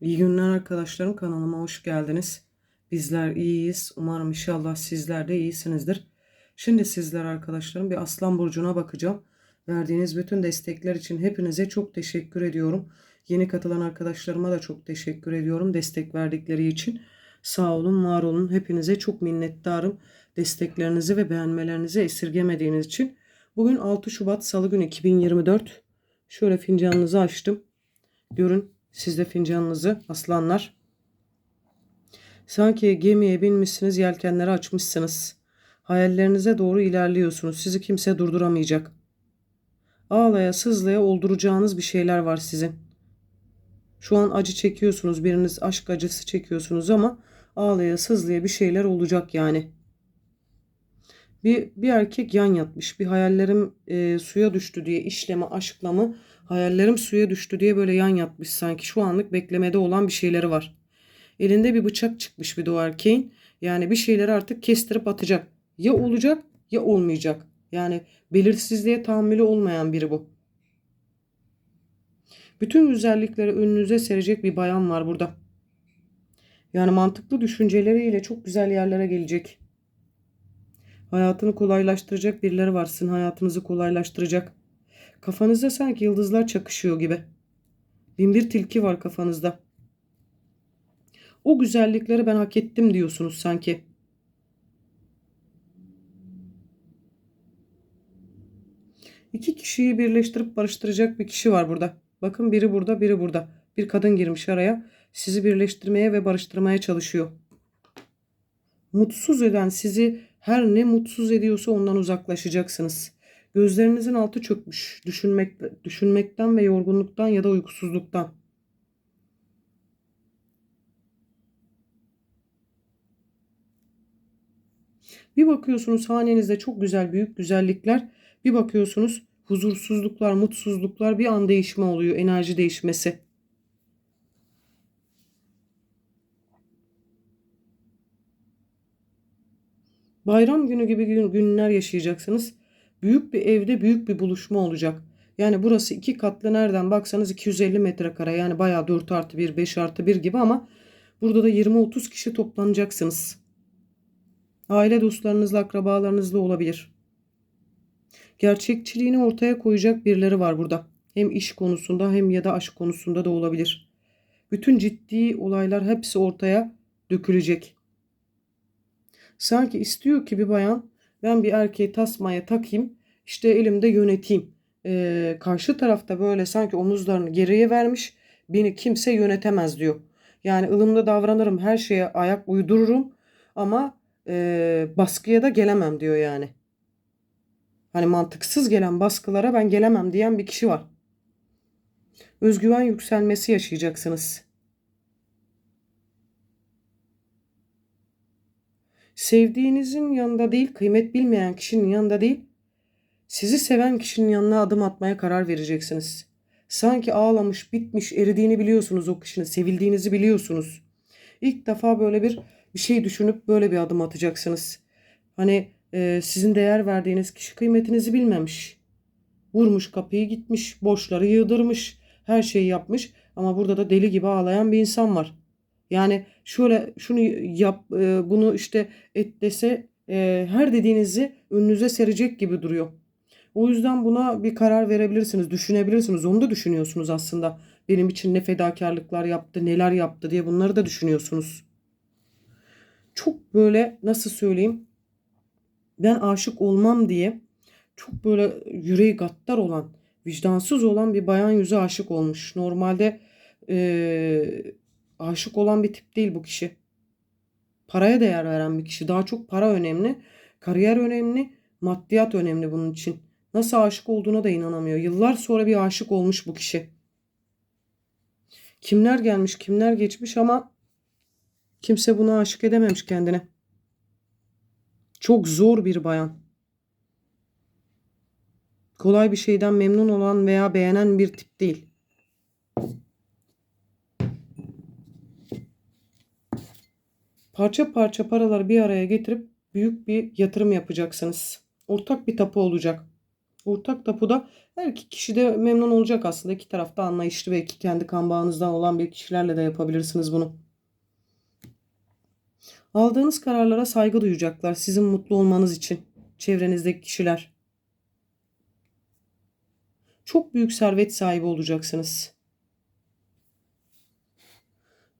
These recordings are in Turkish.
İyi günler arkadaşlarım kanalıma hoş geldiniz. Bizler iyiyiz. Umarım inşallah sizler de iyisinizdir. Şimdi sizler arkadaşlarım bir Aslan Burcu'na bakacağım. Verdiğiniz bütün destekler için hepinize çok teşekkür ediyorum. Yeni katılan arkadaşlarıma da çok teşekkür ediyorum destek verdikleri için. Sağ olun, var olun. Hepinize çok minnettarım. Desteklerinizi ve beğenmelerinizi esirgemediğiniz için. Bugün 6 Şubat Salı günü 2024. Şöyle fincanınızı açtım. Görün siz de fincanınızı aslanlar. Sanki gemiye binmişsiniz, yelkenleri açmışsınız. Hayallerinize doğru ilerliyorsunuz. Sizi kimse durduramayacak. Ağlaya sızlaya olduracağınız bir şeyler var sizin. Şu an acı çekiyorsunuz. Biriniz aşk acısı çekiyorsunuz ama ağlaya sızlaya bir şeyler olacak yani. Bir, bir erkek yan yatmış. Bir hayallerim e, suya düştü diye işleme aşkla mı hayallerim suya düştü diye böyle yan yatmış sanki. Şu anlık beklemede olan bir şeyleri var. Elinde bir bıçak çıkmış bir de o erkeğin. Yani bir şeyleri artık kestirip atacak. Ya olacak ya olmayacak. Yani belirsizliğe tahammülü olmayan biri bu. Bütün güzellikleri önünüze serecek bir bayan var burada. Yani mantıklı düşünceleriyle çok güzel yerlere gelecek. Hayatını kolaylaştıracak birileri var. Sizin hayatınızı kolaylaştıracak. Kafanızda sanki yıldızlar çakışıyor gibi. Binbir tilki var kafanızda. O güzellikleri ben hak ettim diyorsunuz sanki. İki kişiyi birleştirip barıştıracak bir kişi var burada. Bakın biri burada, biri burada. Bir kadın girmiş araya. Sizi birleştirmeye ve barıştırmaya çalışıyor. Mutsuz eden sizi her ne mutsuz ediyorsa ondan uzaklaşacaksınız. Gözlerinizin altı çökmüş. Düşünmek, düşünmekten ve yorgunluktan ya da uykusuzluktan. Bir bakıyorsunuz hanenizde çok güzel büyük güzellikler. Bir bakıyorsunuz huzursuzluklar, mutsuzluklar bir an değişme oluyor. Enerji değişmesi. Bayram günü gibi gün, günler yaşayacaksınız. Büyük bir evde büyük bir buluşma olacak. Yani burası iki katlı nereden baksanız 250 metrekare yani bayağı 4 artı 1 5 artı 1 gibi ama burada da 20-30 kişi toplanacaksınız. Aile dostlarınızla akrabalarınızla olabilir. Gerçekçiliğini ortaya koyacak birileri var burada. Hem iş konusunda hem ya da aşk konusunda da olabilir. Bütün ciddi olaylar hepsi ortaya dökülecek. Sanki istiyor ki bir bayan ben bir erkeği tasmaya takayım işte elimde yöneteyim. Ee, karşı tarafta böyle sanki omuzlarını geriye vermiş beni kimse yönetemez diyor. Yani ılımlı davranırım her şeye ayak uydururum ama e, baskıya da gelemem diyor yani. Hani mantıksız gelen baskılara ben gelemem diyen bir kişi var. Özgüven yükselmesi yaşayacaksınız. Sevdiğinizin yanında değil, kıymet bilmeyen kişinin yanında değil, sizi seven kişinin yanına adım atmaya karar vereceksiniz. Sanki ağlamış, bitmiş, eridiğini biliyorsunuz o kişinin, sevildiğinizi biliyorsunuz. İlk defa böyle bir bir şey düşünüp böyle bir adım atacaksınız. Hani e, sizin değer verdiğiniz kişi kıymetinizi bilmemiş. Vurmuş kapıyı gitmiş, borçları yığdırmış, her şeyi yapmış ama burada da deli gibi ağlayan bir insan var. Yani şöyle şunu yap, e, bunu işte et dese e, her dediğinizi önünüze serecek gibi duruyor. O yüzden buna bir karar verebilirsiniz, düşünebilirsiniz. Onu da düşünüyorsunuz aslında. Benim için ne fedakarlıklar yaptı, neler yaptı diye bunları da düşünüyorsunuz. Çok böyle nasıl söyleyeyim? Ben aşık olmam diye çok böyle yüreği gattar olan, vicdansız olan bir bayan yüzü aşık olmuş. Normalde e, aşık olan bir tip değil bu kişi. Paraya değer veren bir kişi. Daha çok para önemli, kariyer önemli, maddiyat önemli bunun için. Nasıl aşık olduğuna da inanamıyor. Yıllar sonra bir aşık olmuş bu kişi. Kimler gelmiş, kimler geçmiş ama kimse buna aşık edememiş kendine. Çok zor bir bayan. Kolay bir şeyden memnun olan veya beğenen bir tip değil. Parça parça paraları bir araya getirip büyük bir yatırım yapacaksınız. Ortak bir tapu olacak. Ortak tapuda her iki kişi de memnun olacak aslında. İki tarafta anlayışlı ve iki kendi kan bağınızdan olan bir kişilerle de yapabilirsiniz bunu. Aldığınız kararlara saygı duyacaklar sizin mutlu olmanız için. Çevrenizdeki kişiler. Çok büyük servet sahibi olacaksınız.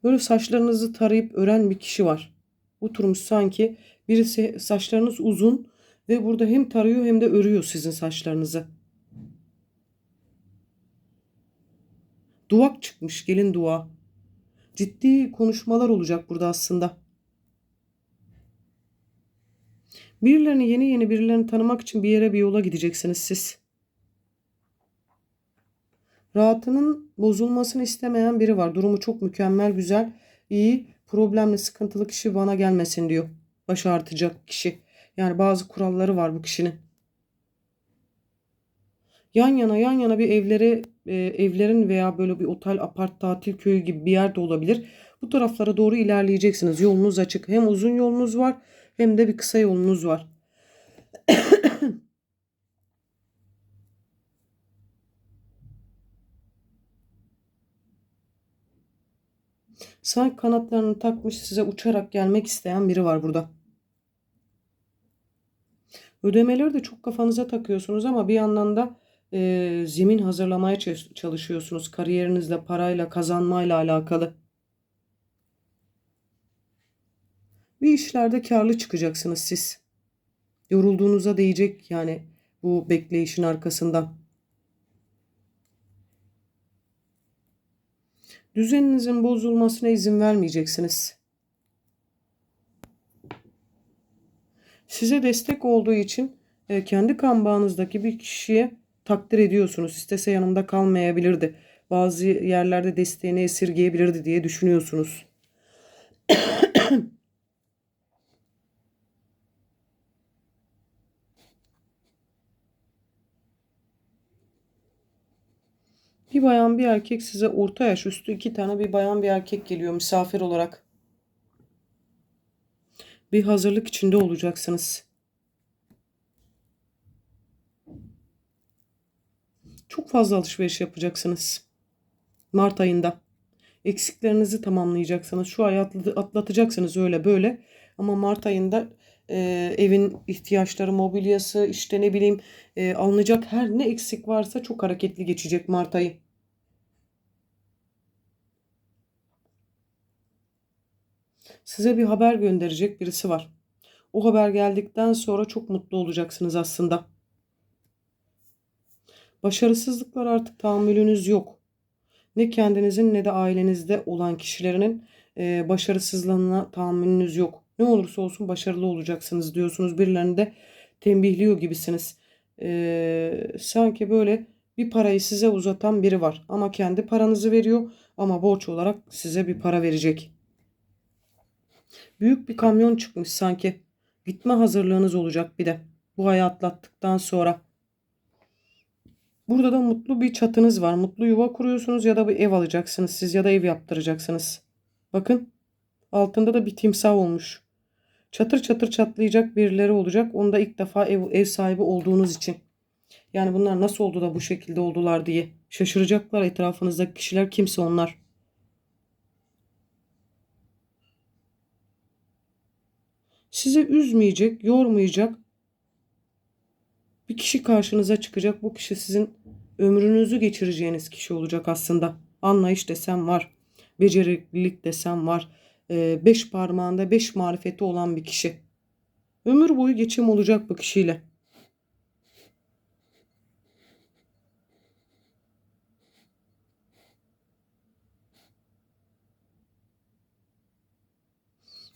Böyle saçlarınızı tarayıp ören bir kişi var. Oturmuş sanki birisi saçlarınız uzun ve burada hem tarıyor hem de örüyor sizin saçlarınızı. Duvak çıkmış gelin dua. Ciddi konuşmalar olacak burada aslında. Birilerini yeni yeni birilerini tanımak için bir yere bir yola gideceksiniz siz. Rahatının bozulmasını istemeyen biri var. Durumu çok mükemmel, güzel, iyi, problemli, sıkıntılı kişi bana gelmesin diyor. Baş artacak kişi. Yani bazı kuralları var bu kişinin. Yan yana yan yana bir evleri e, evlerin veya böyle bir otel, apart, tatil köyü gibi bir yerde olabilir. Bu taraflara doğru ilerleyeceksiniz. Yolunuz açık. Hem uzun yolunuz var hem de bir kısa yolunuz var. Sanki kanatlarını takmış size uçarak gelmek isteyen biri var burada. Ödemeleri de çok kafanıza takıyorsunuz ama bir yandan da e, zemin hazırlamaya çalışıyorsunuz. Kariyerinizle, parayla, kazanmayla alakalı. Bir işlerde karlı çıkacaksınız siz. Yorulduğunuza değecek yani bu bekleyişin arkasından. Düzeninizin bozulmasına izin vermeyeceksiniz. Size destek olduğu için e, kendi kan bağınızdaki bir kişiye takdir ediyorsunuz. İstese yanımda kalmayabilirdi. Bazı yerlerde desteğini esirgeyebilirdi diye düşünüyorsunuz. Bir bayan bir erkek size orta yaş üstü iki tane bir bayan bir erkek geliyor misafir olarak. Bir hazırlık içinde olacaksınız. Çok fazla alışveriş yapacaksınız. Mart ayında. Eksiklerinizi tamamlayacaksınız. Şu ay atlatacaksınız öyle böyle. Ama Mart ayında e, evin ihtiyaçları, mobilyası, işte ne bileyim e, alınacak her ne eksik varsa çok hareketli geçecek Mart ayı. Size bir haber gönderecek birisi var. O haber geldikten sonra çok mutlu olacaksınız aslında. Başarısızlıklar artık tahammülünüz yok. Ne kendinizin ne de ailenizde olan kişilerinin e, başarısızlığına tahammülünüz yok. Ne olursa olsun başarılı olacaksınız diyorsunuz. Birilerini de tembihliyor gibisiniz. E, sanki böyle bir parayı size uzatan biri var. Ama kendi paranızı veriyor ama borç olarak size bir para verecek. Büyük bir kamyon çıkmış sanki. Gitme hazırlığınız olacak bir de. Bu ayı atlattıktan sonra. Burada da mutlu bir çatınız var. Mutlu yuva kuruyorsunuz ya da bir ev alacaksınız siz ya da ev yaptıracaksınız. Bakın altında da bir timsah olmuş. Çatır çatır çatlayacak birileri olacak. Onda ilk defa ev, ev sahibi olduğunuz için. Yani bunlar nasıl oldu da bu şekilde oldular diye şaşıracaklar etrafınızdaki kişiler kimse onlar. Sizi üzmeyecek, yormayacak bir kişi karşınıza çıkacak. Bu kişi sizin ömrünüzü geçireceğiniz kişi olacak aslında. Anlayış desem var. Beceriklilik desem var. Ee, beş parmağında beş marifeti olan bir kişi. Ömür boyu geçim olacak bu kişiyle.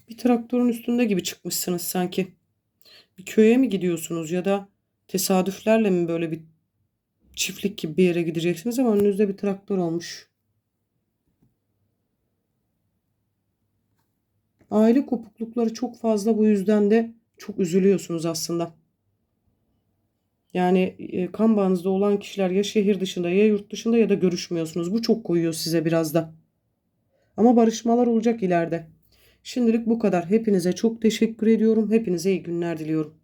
Bir traktörün üstünde gibi çıkmışsınız sanki. Bir köye mi gidiyorsunuz ya da tesadüflerle mi böyle bir çiftlik gibi bir yere gideceksiniz ama önünüzde bir traktör olmuş. Aile kopuklukları çok fazla bu yüzden de çok üzülüyorsunuz aslında. Yani e, kan bağınızda olan kişiler ya şehir dışında ya yurt dışında ya da görüşmüyorsunuz. Bu çok koyuyor size biraz da. Ama barışmalar olacak ileride. Şimdilik bu kadar. Hepinize çok teşekkür ediyorum. Hepinize iyi günler diliyorum.